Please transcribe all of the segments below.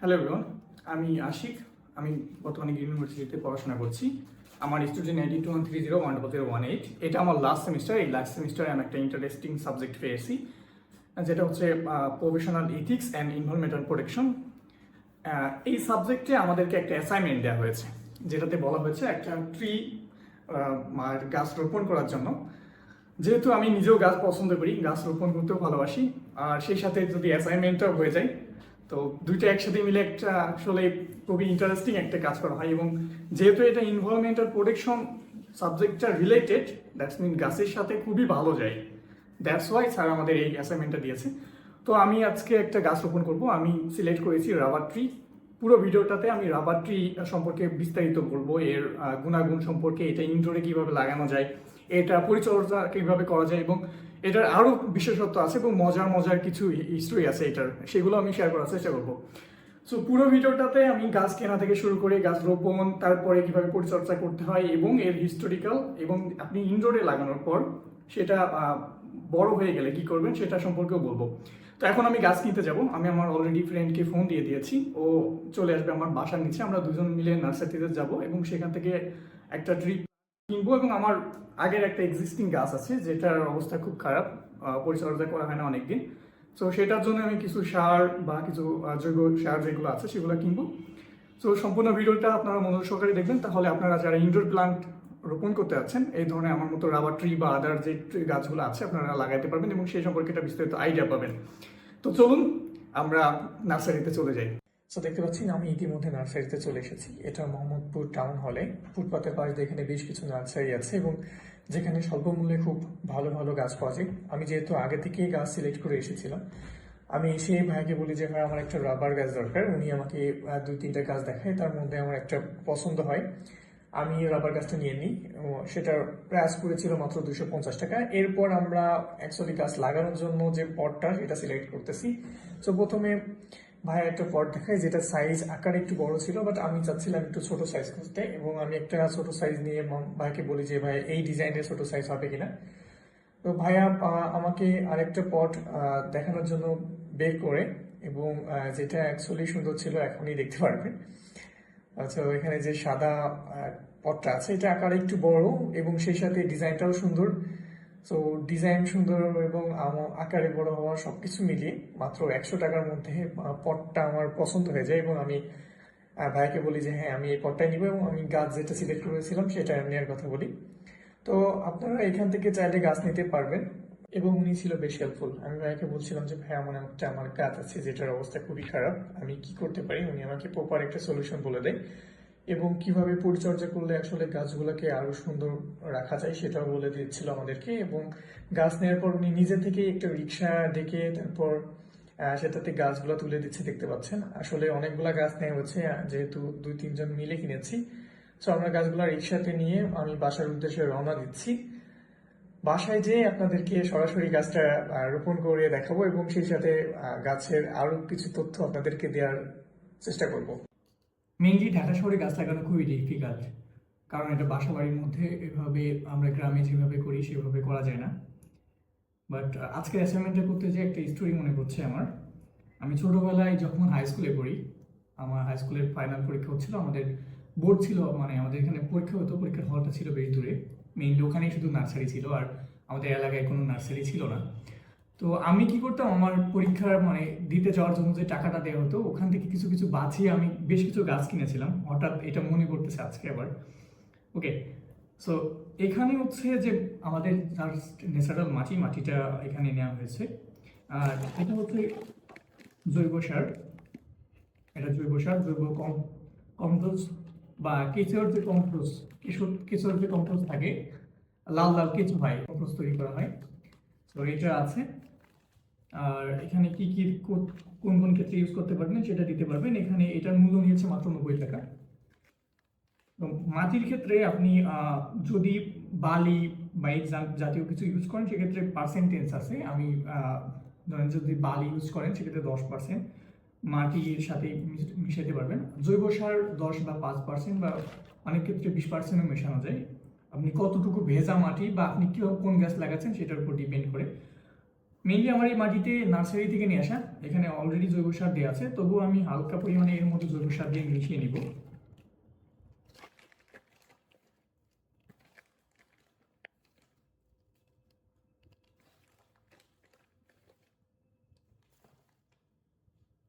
Hello everyone আমি আশিক। আমি বর্তমানে ইউনিভার্সিটিতে পড়াশোনা করছি। আমার student ID two one three zero one double zero one eight এটা আমার লাস্ট সেমিস্টার এই লাস্ট সেমিস্টারে আমি একটা ইন্টারেস্টিং সাবজেক্ট পেয়েছি, যেটা হচ্ছে professional ethics and environmental protection এই সাবজেক্টে আমাদেরকে একটা অ্যাসাইনমেন্ট দেওয়া হয়েছে, যেটাতে বলা হয়েছে একটা ট্রি গাছ রোপণ করার জন্য। যেহেতু আমি নিজেও গাছ পছন্দ করি, গাছ রোপণ করতেও ভালোবাসি, আর সেই সাথে যদি অ্যাসাইনমেন্টটাও হয়ে যায় তো দুইটা একসাথে মিলে একটা আসলে খুবই ইন্টারেস্টিং একটা কাজ করা হয় এবং যেহেতু এটা ইনভারনমেন্টাল প্রোটেকশন সাবজেক্টটা রিলেটেড দ্যাটস মিন গাছের সাথে খুবই ভালো যায়। দ্যাটস ওয়াই স্যার আমাদের এই অ্যাসাইনমেন্টটা দিয়েছে। তো আমি আজকে একটা গাছ রোপণ করব। আমি সিলেক্ট করেছি রাবার ট্রি পুরো ভিডিওটাতে আমি রাবার ট্রি সম্পর্কে বিস্তারিত বলব। এর গুণাগুণ সম্পর্কে এটা ইনডোরে কীভাবে লাগানো যায়, এটা পরিচর্যা কীভাবে করা যায় এবং এটার আরও বিশেষত্ব আছে এবং মজার মজার কিছু হিস্ট্রি আছে এটার। সেগুলো আমি শেয়ার করার চেষ্টা করব। সো পুরো ভিডিওটাতে আমি গাছ কেনা থেকে শুরু করে গাছ রোপণ, তারপরে কীভাবে পরিচর্যা করতে হয় এবং এর হিস্টোরিক্যাল এবং আপনি ইনডোরে লাগানোর পর সেটা বড় হয়ে গেলে কি করবেন সেটা সম্পর্কেও বলব। তো এখন আমি গাছ কিনতে যাব। আমি আমার অলরেডি ফ্রেন্ডকে ফোন দিয়ে দিয়েছি। ও চলে আসবে আমার বাসার নিচে। আমরা দুজন মিলে নার্সারিতে যাব এবং সেখান থেকে একটা ট্রি কিনবো এবং আমার আগের একটা এক্সিস্টিং গাছ আছে, যেটার অবস্থা খুব খারাপ পরিচর্যা করা হয় না অনেকদিন। সো সেটার জন্য আমি কিছু সার বা কিছু জৈব সার যেগুলো আছে, সেগুলো কিনবো। সো সম্পূর্ণ ভিডিওটা আপনারা মনোযোগ সহকারে দেখবেন। তাহলে আপনারা যারা ইনডোর প্লান্ট রোপণ করতে যাচ্ছেন, এই ধরনের আমার মতো রাবার ট্রি বা আদার যে গাছগুলো আছে, আপনারা লাগাইতে পারবেন এবং সেই সম্পর্কে একটা বিস্তারিত আইডিয়া পাবেন। তো চলুন, আমরা নার্সারিতে চলে যাই। সো দেখতে পাচ্ছি আমি ইতিমধ্যে নার্সারিতে চলে এসেছি। এটা মোহাম্মদপুর টাউন হলে। ফুটপাতের পাশ দিয়ে এখানে বেশ কিছু নার্সারি আছে এবং যেখানে স্বল্প মূল্যে খুব ভালো ভালো গাছ পাওয়া যায়। আমি যেহেতু আগে থেকেই গাছ সিলেক্ট করে এসেছিলাম, আমি এসে ভাইকে বলি যে, ভাই, আমার একটা রাবার গাছ দরকার। উনি আমাকে দুই, তিনটা গাছ দেখায়। তার মধ্যে আমার একটা পছন্দ হয়। আমি রাবার গাছটা নিয়ে নিই। সেটার প্রাইস পড়েছিল মাত্র দুশো পঞ্চাশ টাকা। এরপর আমরা অ্যাকচুয়ালি গাছ লাগানোর জন্য যে পটটা, সেটা সিলেক্ট করতেছি। তো প্রথমে ভাই একটা পট দেখায়, যেটা সাইজ আকার একটু বড় ছিল বাট আমি চাচ্ছিলাম একটু ছোট সাইজ খুঁজতে এবং আমি একটা ছোট সাইজ নিয়ে ভাইকে বলি যে, ভাই, এই ডিজাইনের ছোট সাইজ হবে কিনা? তো ভাইয়া আমাকে আরেকটা পট দেখানোর জন্য বের করে এবং যেটা অ্যাকচুয়ালি সুন্দর ছিল, এখনই দেখতে পারবেন। আচ্ছা এখানে যে সাদা পটটা আছে, এটা আকার একটু বড় এবং সেই সাথে ডিজাইনটাও সুন্দর। তো ডিজাইন সুন্দর এবং আকারে বড় হওয়া সবকিছু মিলিয়ে মাত্র একশো টাকার মধ্যে পটটা আমার পছন্দ হয়ে যায় এবং আমি ভাইকে বলি যে হ্যাঁ আমি এই পটটাই নিব এবং আমি গাছ যেটা সিলেক্ট করেছিলাম সেটা নেওয়ার কথা বলি। তো আপনারা এখান থেকে চাইলে গাছ নিতে পারবেন এবং উনি ছিল বেশ হেল্পফুল আমি ভাইকে বলছিলাম যে, ভাই, আমার একটা, আমার গাছ আছে যেটার অবস্থা খুবই খারাপ। আমি কি করতে পারি? উনি আমাকে প্রপার একটা সলিউশন বলে দেয়। এবং কীভাবে পরিচর্যা করলে আসলে গাছগুলোকে আরও সুন্দর রাখা যায় সেটাও বলে দিচ্ছিল আমাদেরকে এবং গাছ নেওয়ার পর উনি নিজে থেকে একটা রিক্সা ডেকে তারপর সেটাতে গাছগুলো তুলে দিচ্ছে দেখতে পাচ্ছেন। আসলে অনেকগুলা গাছ নেওয়া হচ্ছে যেহেতু দুই, তিনজন মিলে কিনেছি। তো আমরা গাছগুলো রিক্সাতে নিয়ে আমি বাসার উদ্দেশ্যে রওনা দিচ্ছি। বাসায় যেয়ে আপনাদেরকে সরাসরি গাছটা রোপণ করে দেখাবো এবং সেই সাথে গাছের আরও কিছু তথ্য আপনাদেরকে দেওয়ার চেষ্টা করব। মেইনলি ঢাকা শহরে গাছ লাগানো খুবই ডিফিকাল্ট কারণ এটা বাসা বাড়ির মধ্যে এভাবে আমরা গ্রামে যেভাবে করি সেভাবে করা যায় না। বাট আজকে অ্যাসাইনমেন্টটা করতে যে একটা স্টোরি মনে পড়ছে আমার। আমি ছোটোবেলায় যখন হাই স্কুলে পড়ি, আমার হাই স্কুলের ফাইনাল পরীক্ষা হচ্ছিল, আমাদের বোর্ড ছিল মানে আমাদের এখানে পরীক্ষা হতো, পরীক্ষার হলটা ছিল বেশ দূরে। মেইনলি ওখানেই শুধু নার্সারি ছিল, আর আমাদের এলাকায় কোনো নার্সারি ছিল না। তো আমি কি করতাম? আমার পরীক্ষার মানে দিতে যাওয়ার জন্য যে টাকাটা দেওয়া হতো, ওখান থেকে কিছু কিছু বাছিয়ে আমি বেশ কিছু গাছ কিনেছিলাম। হঠাৎ এটা মনে পড়তেছে আজকে আবার। ওকে সো এখানে হচ্ছে যে আমাদের ন্যাচারাল মাটি, মাটিটা এখানে নেওয়া হয়েছে। আর এটা হচ্ছে জৈব সার। এটা জৈব সার, জৈব কম কম্পোজ বা কেঁচোর যে কম্পোজ কেশর কেঁচোর যে কম্পোজ থাকে, লাল লাল কেঁচো হয় কম্পোজ তৈরি করা হয়। তো এটা আছে। আর এখানে কি কি কোন কোন ক্ষেত্রে ইউজ করতে পারবেন সেটা দিতে পারবেন। এখানে এটার মূল্য নিয়েছে মাত্র নব্বই টাকা। মাটির ক্ষেত্রে আপনি যদি বালি বা এই জাতীয় কিছু ইউজ করেন, সেক্ষেত্রে পার্সেন্টেজ আছে। আমি ধরেন যদি বালি ইউজ করেন, সেক্ষেত্রে দশ পার্সেন্ট মাটির সাথে মিশ- মিশাতে পারবেন। জৈব সার দশ বা পাঁচ পার্সেন্ট বা অনেক ক্ষেত্রে বিশ পার্সেন্টও মেশানো যায়। আপনি কতটুকু ভেজা মাটি বা আপনি কেউ কোন গ্যাস লাগাচ্ছেন, সেটার উপর ডিপেন্ড করে। মেইনলি আমার এই মাটিতে নার্সারি থেকে নিয়ে আসা। এখানে অলরেডি জৈব সার দেওয়া আছে তবুও আমি হালকা পরিমাণে এর মধ্যে জৈব সার দিয়ে মিশিয়ে নিব।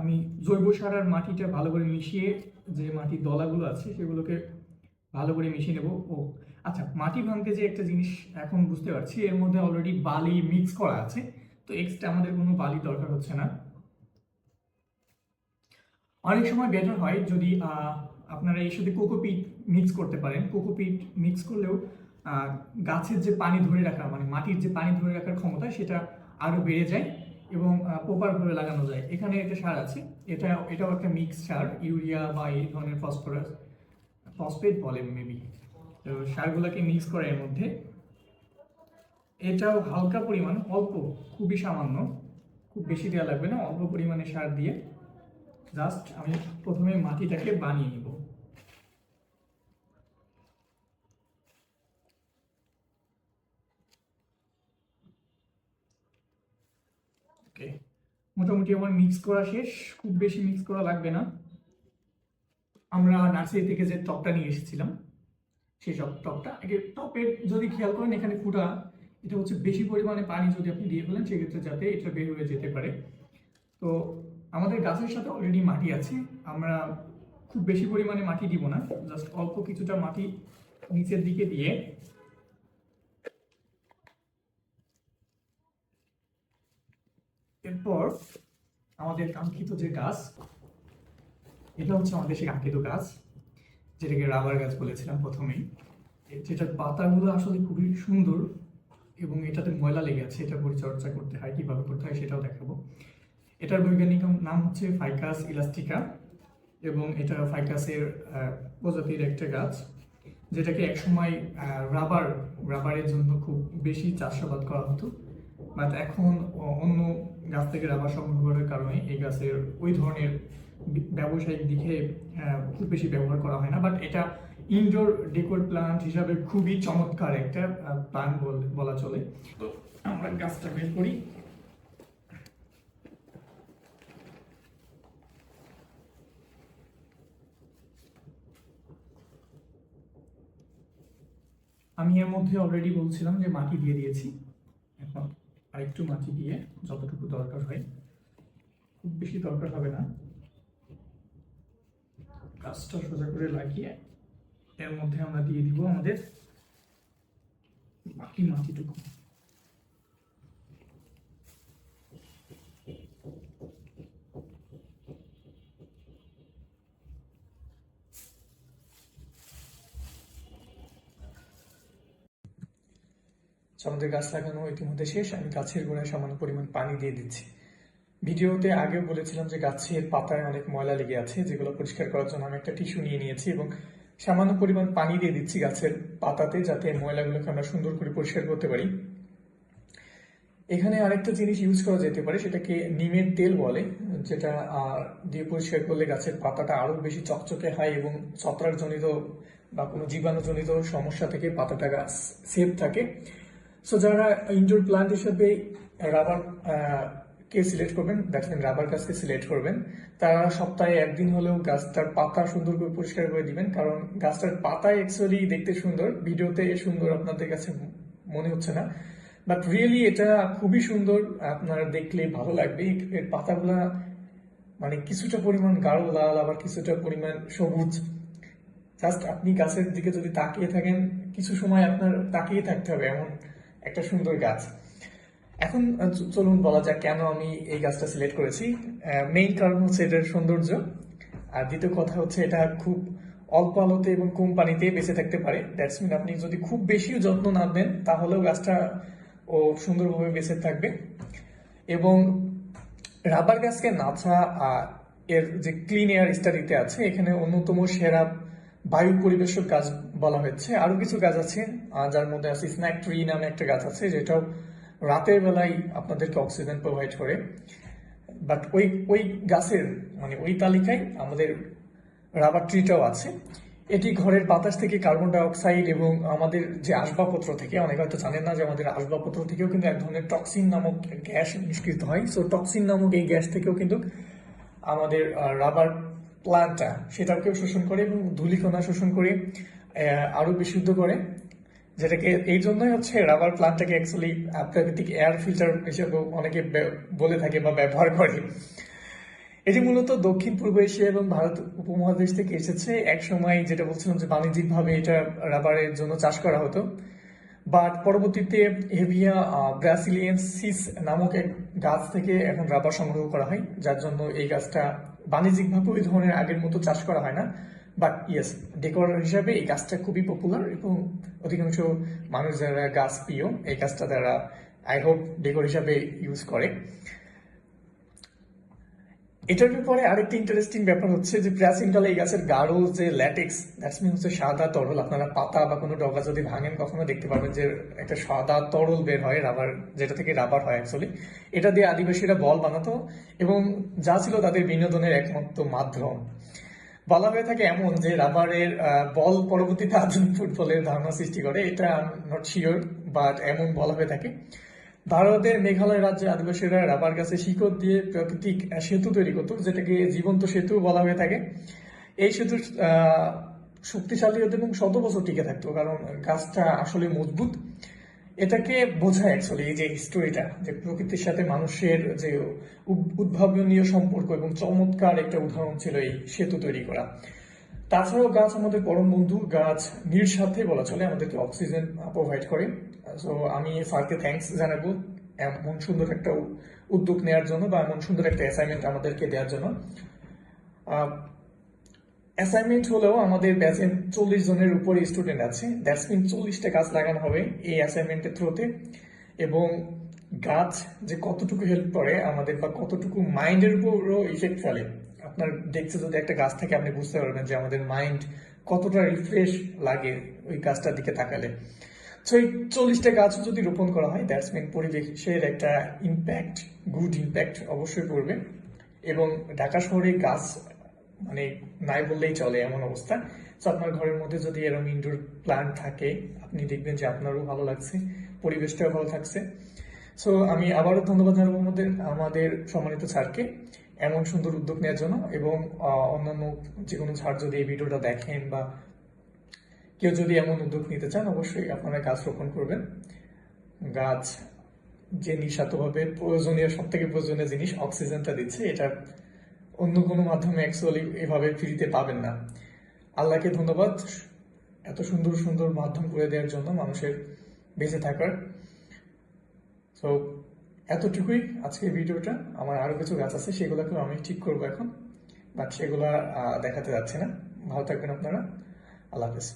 আমি জৈব সার আর মাটিটা ভালো করে মিশিয়ে যে মাটির দলাগুলো আছে, সেগুলোকে ভালো করে মিশিয়ে নেব। ও আচ্ছা মাটি ভাঙতে যে একটা জিনিস এখন বুঝতে পারছি, এর মধ্যে অলরেডি বালি মিক্স করা আছে। তো এক্সট্রা আমাদের কোনো বালি দরকার হচ্ছে না। অনেক সময় বেটার হয় যদি আপনারা এর সাথে কোকোপিট মিক্স করতে পারেন। কোকোপিট মিক্স করলেও গাছের যে পানি ধরে রাখা মানে মাটির যে পানি ধরে রাখার ক্ষমতা সেটা আরও বেড়ে যায় এবং প্রপারভাবে লাগানো যায়। এখানে একটা সার আছে। এটা, এটাও একটা মিক্স সার। ইউরিয়া বা এই ধরনের ফসফরাস ফসফেট বলে মেবি তো সারগুলোকে মিক্স করে এর মধ্যে। এটাও হালকা পরিমাণ, অল্প, খুবই সামান্য, খুব বেশি দেওয়া লাগবে না, অল্প পরিমাণে সার দিয়ে জাস্ট আমি প্রথমে মাটিটাকে বানিয়ে নিব। মোটামুটি আমার মিক্স করা শেষ, খুব বেশি মিক্স করা লাগবে না। আমরা নার্সারি থেকে যে টপটা নিয়ে এসেছিলাম সেই সব টপটা টপের যদি খেয়াল করেন, এখানে ফুটা এটা হচ্ছে বেশি পরিমাণে পানি যদি আপনি দিয়ে ফেলেন, সেক্ষেত্রে যাতে এটা বের হয়ে যেতে পারে। তো আমাদের গাছের সাথে অলরেডি মাটি আছে, আমরা খুব বেশি পরিমাণে মাটি দিব না জাস্ট অল্প কিছুটা মাটি নিচের দিকে দিয়ে এরপর আমাদের কাঙ্ক্ষিত যে গাছ, এটা হচ্ছে আমাদের সেই কাঙ্ক্ষিত গাছ, যেটাকে রাবার গাছ বলেছিলাম প্রথমেই। যেটার পাতাগুলো আসলে খুবই সুন্দর এবং এটাতে ময়লা লেগে আছে, এটা পরিচর্যা করতে হয়, কীভাবে করতে হয় সেটাও দেখাবো। এটার বৈজ্ঞানিক নাম হচ্ছে ফাইকাস ইলাস্টিকা এবং এটা ফাইকাসের প্রজাতির একটা গাছ, যেটাকে একসময় রাবার, রাবারের জন্য খুব বেশি চাষাবাদ করা হতো। বাট এখন অন্য গাছ থেকে রাবার সংগ্রহ করার কারণে এই গাছের ওই ধরনের ব্যবসায়িক দিকে খুব বেশি ব্যবহার করা হয় না। বাট এটা ইনডোর ডেকোর প্লান্ট হিসাবে খুবই চমৎকার একটা প্লান্ট বলা চলে। তো আমরা গাছটা বের করি। আমি এর মধ্যে অলরেডি বলছিলাম যে মাটি দিয়ে দিয়েছি। এখন আরেকটু মাটি দিয়ে যতটুকু দরকার হয়। খুব বেশি দরকার হবে না। গাছটা সোজা করে লাগিয়ে এর মধ্যে আমরা দিয়ে দিব আমাদের বাকি মাটিটুকু। আমাদের গাছ লাগানো ইতিমধ্যে শেষ। আমি গাছের গোড়ায় সামান্য পরিমাণ পানি দিয়ে দিচ্ছি। ভিডিওতে আগেও বলেছিলাম যে গাছের পাতায় অনেক ময়লা লেগে আছে, যেগুলো পরিষ্কার করার জন্য আমি একটা টিস্যু নিয়ে নিয়েছি এবং সামান্য পরিমাণ পানি দিয়ে দিচ্ছি গাছের পাতাতে যাতে ময়লাগুলোকে আমরা সুন্দর করে পরিষ্কার করতে পারি। এখানে আরেকটা জিনিস ইউজ করা যেতে পারে, সেটাকে নিমের তেল বলে, যেটা দিয়ে পরিষ্কার করলে গাছের পাতাটা আরও বেশি চকচকে হয় এবং ছত্রাকজনিত বা কোনো জীবাণুজনিত সমস্যা থেকে পাতাটা গাছ সেফ থাকে। সো যারা ইনডোর প্লান্ট হিসেবে রাবার কে সিলেক্ট করবেন? দ্যাটস মিন রাবার গাছকে সিলেক্ট করবেন। তারা সপ্তাহে একদিন হলেও গাছটার পাতা সুন্দর করে পরিষ্কার করে দিবেন। কারণ গাছটার পাতায় অ্যাকচুয়ালি দেখতে সুন্দর, ভিডিওতে সুন্দর আপনাদের কাছে মনে হচ্ছে না। বাট রিয়েলি এটা খুবই সুন্দর, আপনারা দেখলে ভালো লাগবে। এর পাতাগুলা মানে কিছুটা পরিমাণ গাঢ় লাল, আবার কিছুটা পরিমাণ সবুজ। জাস্ট আপনি গাছের দিকে যদি তাকিয়ে থাকেন, কিছু সময় আপনার তাকিয়ে থাকতে হবে এমন একটা সুন্দর গাছ। এখন চলুন বলা যাক কেন আমি এই গাছটা সিলেক্ট করেছি। মেইন কারণ হচ্ছে এটার সৌন্দর্য। আর দ্বিতীয় কথা হচ্ছে এটা খুব অল্প আলোতে এবং কম পানিতে বেঁচে থাকতে পারে। দ্যাটস মিন আপনি যদি খুব বেশিও যত্ন না নেন তাহলেও গাছটা ও সুন্দরভাবে বেঁচে থাকবে। এবং রাবার গাছকে নাছা আহ, এর যে ক্লিন এয়ার স্টাডিতে আছে এখানে অন্যতম সেরা বায়ু পরিবেশক গাছ বলা হয়েছে। আরও কিছু গাছ আছে যার মধ্যে আছে স্ন্যাক ট্রি নামে একটা গাছ আছে যেটাও রাতের বেলায় আপনাদেরকে অক্সিজেন প্রোভাইড করে। বাট ওই ওই গাছের মানে ওই তালিকায় আমাদের রাবার ট্রিটাও আছে। এটি ঘরের বাতাস থেকে কার্বন ডাই অক্সাইড এবং আমাদের যে আসবাবপত্র থেকে, অনেকে হয়তো জানেন না যে আমাদের আসবাবপত্র থেকেও কিন্তু এক ধরনের টক্সিন নামক গ্যাস নিষ্কৃত হয়। সো টক্সিন নামক এই গ্যাস থেকেও কিন্তু আমাদের রাবার প্লান্টটা সেটাকেও শোষণ করে এবং ধূলিকণা শোষণ করে আরও বিশুদ্ধ করে। যেটাকে এই জন্যই হচ্ছে রাবার প্লান্টটাকে অ্যাকচুয়ালি প্রাকৃতিক এয়ার ফিল্টার হিসেবে অনেকে বলে থাকে বা ব্যবহার করে। এটি মূলত দক্ষিণ পূর্ব এশিয়া এবং ভারত উপমহাদেশ থেকে এসেছে। এক সময় যেটা বলছিলাম যে বাণিজ্যিকভাবে এটা রাবারের জন্য চাষ করা হতো। বাট পরবর্তীতে হেভিয়া ব্রাসিলিয়ান সিস নামক এক গাছ থেকে এখন রাবার সংগ্রহ করা হয়। যার জন্য এই গাছটা বাণিজ্যিকভাবে ওই ধরনের আগের মতো চাষ করা হয় না। বাট ইয়েস ডেকোর হিসাবে এই গাছটা খুবই পপুলার এবং অধিকাংশ মানুষ যারা গাছ প্রিয়, এই গাছটা তারা আই হোপ ডেকোর হিসাবে ইউজ করে। এটার ব্যাপারে আরেকটি ইন্টারেস্টিং ব্যাপার হচ্ছে যে প্রাচীনকালে এই গাছের গাঢ় যে ল্যাটেক্স দ্যাটস মিন হচ্ছে সাদা তরল। আপনারা পাতা বা কোনো ডগা যদি ভাঙেন, কখনো দেখতে পাবেন যে একটা সাদা তরল বের হয় রাবার যেটা থেকে রাবার হয় অ্যাকচুয়ালি এটা দিয়ে আদিবাসীরা বল বানাতো এবং যা ছিল তাদের বিনোদনের একমাত্র মাধ্যম। বলা হয়ে থাকে এমন যে রাবারের বল পরবর্তীতে আধুনিক ফুটবলের ধারণা সৃষ্টি করে, এটা নট শিওর বাট এমন বলা হয়ে থাকে। ভারতের মেঘালয় রাজ্যে আদিবাসীরা রাবার গাছে শিকড় দিয়ে প্রাকৃতিক সেতু তৈরি করতো, যেটাকে জীবন্ত সেতু বলা হয়ে থাকে। এই সেতু শক্তিশালী হতো এবং শত বছর টিকে থাকতো, কারণ গাছটা আসলে মজবুত। এটাকে বোঝায় অ্যাকচুয়ালি এই যে হিস্টোরিটা যে প্রকৃতির সাথে মানুষের যে উদ- উদ্ভাবনীয় সম্পর্ক এবং চমৎকার একটা উদাহরণ ছিল এই সেতু তৈরি করা। তাছাড়াও গাছ আমাদের পরম বন্ধু, গাছ নিঃস্বার্থে বলা চলে, আমাদেরকে অক্সিজেন প্রোভাইড করে। সো আমি স্যারকে থ্যাঙ্কস জানাব এমন সুন্দর একটা উদ্যোগ নেওয়ার জন্য বা এমন সুন্দর একটা অ্যাসাইনমেন্ট আমাদেরকে দেওয়ার জন্য। অ্যাসাইনমেন্ট হলেও আমাদের ব্যাচে চল্লিশ জনের উপরে স্টুডেন্ট আছে। দ্যাটস মিন চল্লিশটা গাছ লাগানো হবে এই অ্যাসাইনমেন্টের থ্রুতে এবং গাছ যে কতটুকু হেল্প করে আমাদের বা কতটুকু মাইন্ডের উপরও ইফেক্ট ফেলে। আপনার দেখছে যদি একটা গাছ থাকে, আপনি বুঝতে পারবেন যে আমাদের মাইন্ড কতটা রিফ্রেশ লাগে ওই গাছটার দিকে তাকালে। সো এই চল্লিশটা গাছ যদি রোপণ করা হয় দ্যাটস মিন পরিবেশের একটা ইম্প্যাক্ট গুড ইম্প্যাক্ট অবশ্যই পড়বে। এবং ঢাকা শহরে গাছ মানে নাই বললেই চলে এমন অবস্থা। তো আপনার ঘরের মধ্যে যদি এরকম ইনডোর প্ল্যান্ট থাকে, আপনি দেখবেন যে আপনারও ভালো লাগছে, পরিবেশটাও ভালো থাকছে। সো আমি আবারও ধন্যবাদ জানাব আমাদের আমাদের সম্মানিত স্যারকে এমন সুন্দর উদ্যোগ নেওয়ার জন্য এবং অন্যান্য যে কোনো স্যার যদি এই ভিডিওটা দেখেন বা কেউ যদি এমন উদ্যোগ নিতে চান, অবশ্যই আপনারা গাছ রোপণ করবেন। গাছ যে নিঃস্বার্থভাবে প্রয়োজনীয় সব থেকে প্রয়োজনীয় জিনিস, অক্সিজেনটা দিচ্ছে, এটা অন্য কোনো মাধ্যমে অ্যাকচুয়ালি এভাবে ফ্রিতে পাবেন না। আল্লাহকে ধন্যবাদ এত সুন্দর সুন্দর মাধ্যম করে দেওয়ার জন্য মানুষের বেঁচে থাকার। তো এতটুকুই আজকের ভিডিওটা। আমার আরও কিছু গাছ আছে, সেগুলোকেও আমি ঠিক করব এখন বাট সেগুলা দেখাতে যাচ্ছে না। ভালো থাকবেন আপনারা। আল্লাহ হাফেজ।